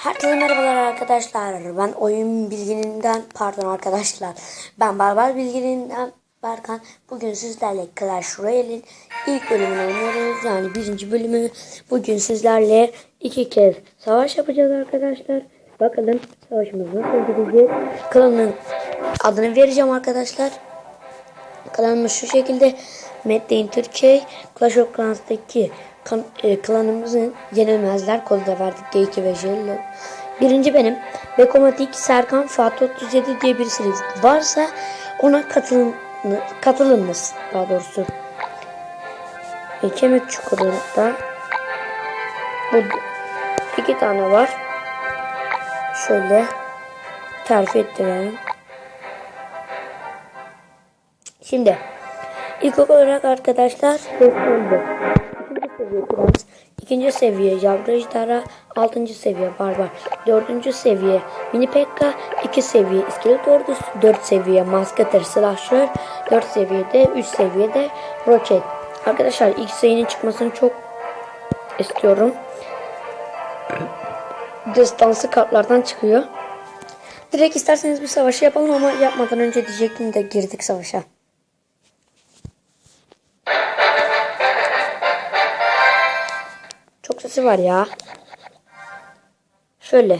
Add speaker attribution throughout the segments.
Speaker 1: Herkese merhabalar arkadaşlar. Ben oyun bilgininden pardon arkadaşlar. Ben Barbar bilgininden Berkan. Bugün sizlerle Clash Royale'in ilk bölümünü oynuyoruz. Yani birinci bölümü. Bugün sizlerle iki kez savaş yapacağız arkadaşlar. Bakalım savaşımız nasıl gidecek. Klanın adını vereceğim arkadaşlar. Klanımız şu şekilde. Meddein Türkiye Clash of Clans'taki kan, e, klanımızın yenilmezler kodu da verdik G2 ve Jello. Birinci benim. Bekomatik Serkan Fatih 37 diye birisi varsa ona katılın, katılınız daha doğrusu. E, kemik çukurunda bu iki tane var. Şöyle terfi ettirelim. Şimdi ilk olarak arkadaşlar Deston'du. Seviye Prens, ikinci seviye Yavru Ejderha, altıncı seviye Barbar, dördüncü seviye Mini Pekka, iki seviye İskelet Ordusu, dört seviye Masketer Slasher, dört seviyede, üç seviyede Roket. Arkadaşlar ilk sayının çıkmasını çok istiyorum. Destansı kartlardan çıkıyor. Direkt isterseniz bir savaşı yapalım ama yapmadan önce diyecektim de girdik savaşa. Sesi var ya. Şöyle.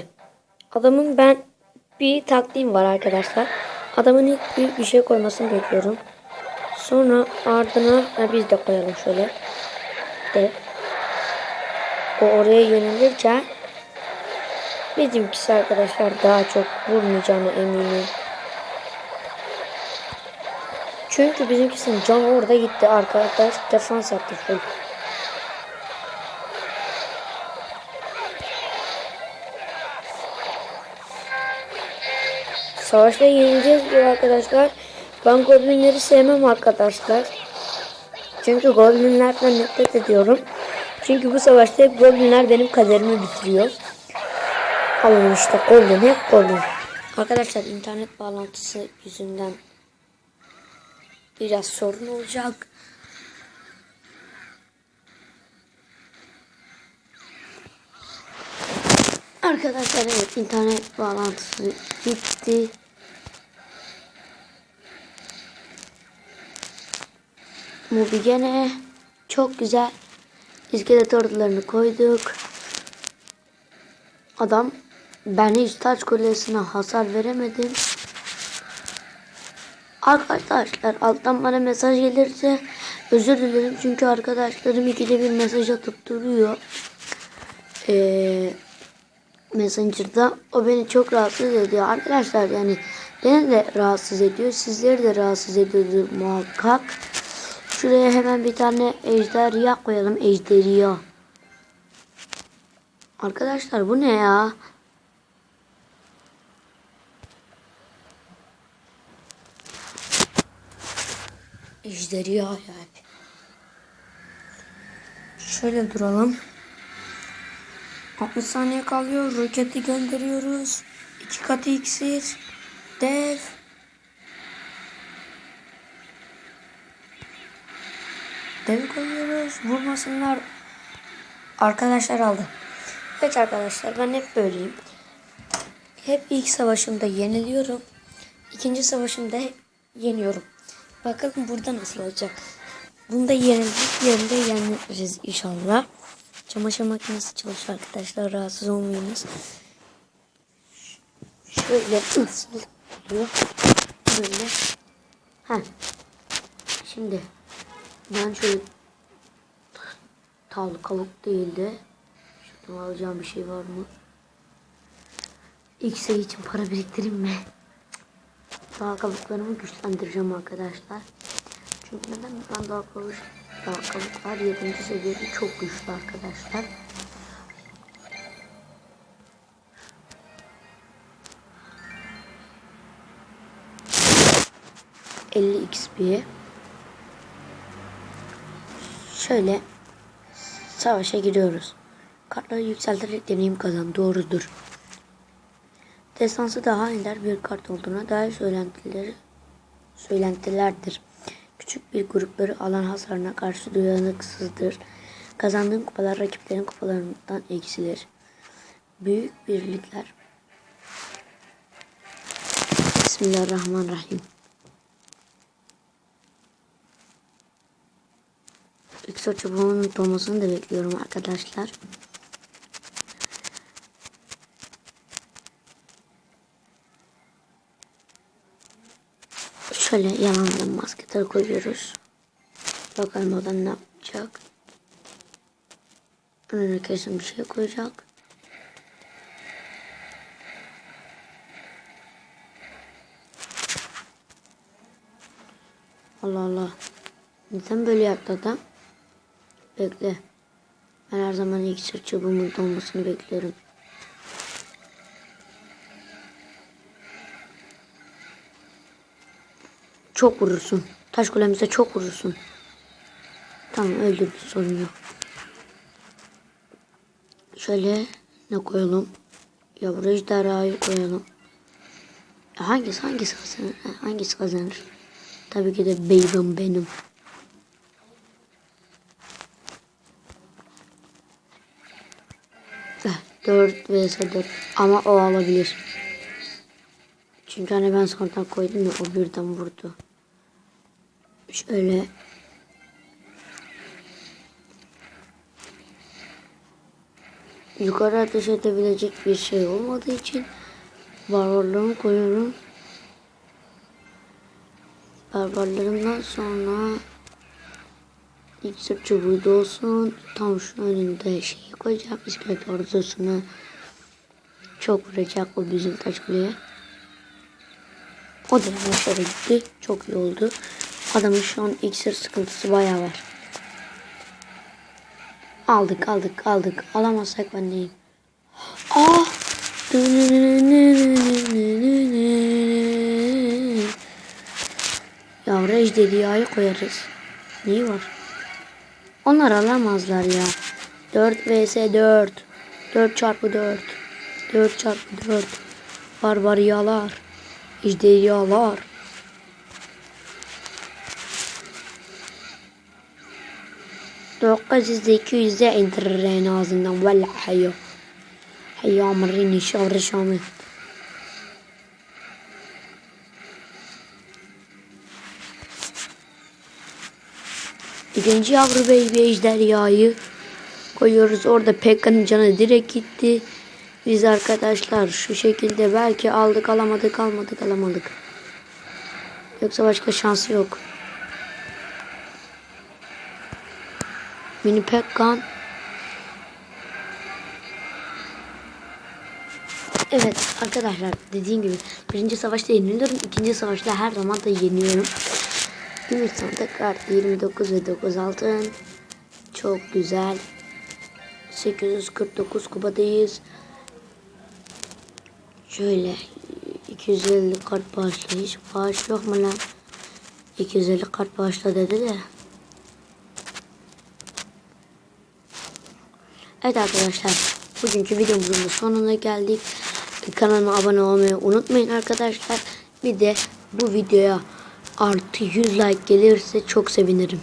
Speaker 1: Adamın ben bir taktiğim var arkadaşlar. Adamın ilk büyük bir şey koymasını bekliyorum. Sonra ardına ha, biz de koyalım şöyle. De. O oraya yönelince bizimkisi arkadaşlar daha çok vurmayacağını eminim. Çünkü bizimkisinin canı orada gitti arkadaş defans yaptı full. Savaşta yenileceğiz diyor arkadaşlar. Ben goblinleri sevmem arkadaşlar. Çünkü goblinlerden nefret ediyorum. Çünkü bu savaşta hep goblinler benim kaderimi bitiriyor. Alın işte goblin hep goblin. Arkadaşlar internet bağlantısı yüzünden biraz sorun olacak. Arkadaşlar evet internet bağlantısı gitti. Mubi gene çok güzel iskelet ordularını koyduk. Adam ben hiç taç kulesine hasar veremedim. Arkadaşlar alttan bana mesaj gelirse özür dilerim çünkü arkadaşlarım ikide bir mesaj atıp duruyor. Eee Messenger'da o beni çok rahatsız ediyor. Arkadaşlar yani beni de rahatsız ediyor. Sizleri de rahatsız ediyordur muhakkak. Şuraya hemen bir tane ejderha koyalım. Ejderha. Arkadaşlar bu ne ya? Ejderha yani. Şöyle duralım. 60 saniye kalıyor. Roketi gönderiyoruz. 2 katı iksir. Dev. Dev koyuyoruz. Vurmasınlar. Arkadaşlar aldı. Evet arkadaşlar ben hep böyleyim. Hep ilk savaşımda yeniliyorum. İkinci savaşımda yeniyorum. Bakalım burada nasıl olacak. Bunda yenildik. Yerinde yeniriz inşallah. Çamaşır makinesi çalışıyor arkadaşlar. Rahatsız olmayınız. Şöyle nasıl oluyor? Böyle. Ha. Şimdi ben şöyle tavlı kalıp değil de şuradan alacağım bir şey var mı? X'e için para biriktireyim mi? Daha kalıplarımı güçlendireceğim arkadaşlar. Çünkü neden ben daha kalıp daha kalıplar 7. seviyede çok güçlü arkadaşlar. ...50 XP... ...şöyle... ...savaşa giriyoruz. Kartları yükselterek deneyim kazan. Doğrudur. Destansı daha ender bir kart olduğuna dair söylentileri... ...söylentilerdir. Küçük bir grupları alan hasarına karşı dayanıksızdır. Kazandığın kupalar rakiplerin kupalarından eksilir. Büyük birlikler. Bismillahirrahmanirrahim. İksir çubuğunun dolmasını da bekliyorum arkadaşlar. Şöyle yalandan maskeleri koyuyoruz. Bakalım o ne yapacak. Önüne kesin bir şey koyacak. Allah Allah. Neden böyle yaptı adam? Bekle. Ben her zaman iksir çubuğumun dolmasını bekliyorum. Çok vurursun. Taş kulemize çok vurursun. Tamam öldürdü sorun yok. Şöyle ne koyalım? Yavru ejderhayı koyalım. Ya Hangisi hangisi kazanır? Ha, Hangisi kazanır? Tabii ki de beybim benim. 4 vs 4 ama o alabilir. Çünkü hani ben sonradan koydum ya o birden vurdu. Şöyle yukarı ateş edebilecek bir şey olmadığı için barbarlarımı koyuyorum. Barbarlarımdan sonra iksir çubuğu da olsun. Tam şu önünde şeyi koyacağım. İskelet ordusunu çok vuracak o bizim taş kuleye. O da başarı gitti. Çok iyi oldu. Adamın şu an iksir sıkıntısı bayağı var. Aldık aldık aldık. Alamazsak ben neyim? Ah! Yavru ejderhayı koyarız. Neyi var? Onlar alamazlar ya. 4 vs 4. 4 çarpı 4. 4 çarpı 4. Barbaryalar. Ejderhalar. Dokuz yüzde iki yüzde en ağzından. Valla hayyo. Hayyo amrini şavri şamı. Birinci yavru baby ejderhayı koyuyoruz. Orada Pekka'nın canı direkt gitti. Biz arkadaşlar şu şekilde belki aldık alamadık almadık alamadık. Yoksa başka şansı yok. Mini Pekkan. Evet arkadaşlar dediğim gibi birinci savaşta yeniliyorum. ikinci savaşta her zaman da yeniyorum. Gümüş sandık kart 29 ve 9 altın. Çok güzel. 849 kupadayız. Şöyle 250 kart bağışla. Hiç bağış yok mu lan? 250 kart bağışla dedi de. Evet arkadaşlar. Bugünkü videomuzun da sonuna geldik. Kanalıma abone olmayı unutmayın arkadaşlar. Bir de bu videoya artı 100 like gelirse çok sevinirim.